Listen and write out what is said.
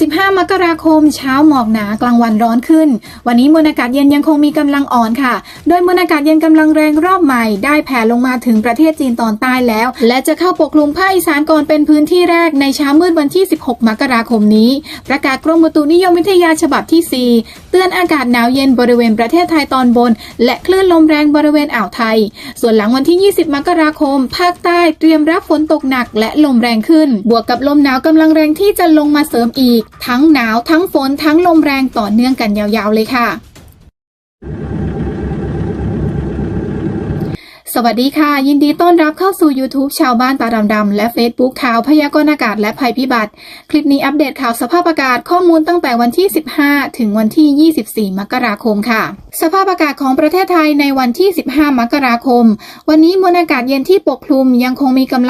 15 มกราคม เช้าหมอกหนากลางวันร้อนขึ้น วันนี้มวลอากาศเย็นยังคงมีกำลังอ่อนค่ะ โดยมวลอากาศเย็นกำลังแรงรอบใหม่ได้แผ่ลงมาถึงประเทศจีนตอนใต้แล้ว และจะเข้าปกคลุมภาคอีสานก่อนเป็นพื้นที่แรกในเช้ามืดวันที่ 16 มกราคมนี้ ประกาศกรมอุตุนิยมวิทยาฉบับที่ 4 เตือนอากาศหนาวเย็นบริเวณประเทศไทยตอนบน และคลื่นลมแรงบริเวณอ่าวไทย ส่วนหลังวันที่ 20 มกราคม ภาคใต้เตรียมรับฝนตกหนักและลมแรงขึ้น บวกกับลมหนาวกำลังแรงที่จะลงมาเสริมอีกทั้งหนาวทั้งฝนทั้งลมแรงต่อเนื่องกันยาวๆเลยค่ะ สวัสดีค่ะ ยินดีต้อนรับเข้าสู่ YouTube ชาวบ้านตาดำๆและ Facebook ข่าวพยากรณ์อากาศและภัยพิบัติ คลิปนี้อัปเดตข่าวสภาพอากาศข้อมูลตั้งแต่วันที่ 15 ถึงวันที่ 24 มกราคมค่ะสภาพอากาศของประเทศไทยในวันที่ 15 มกราคม วันนี้มวลอากาศเย็นที่ปกคลุมยังคงมีกำลัง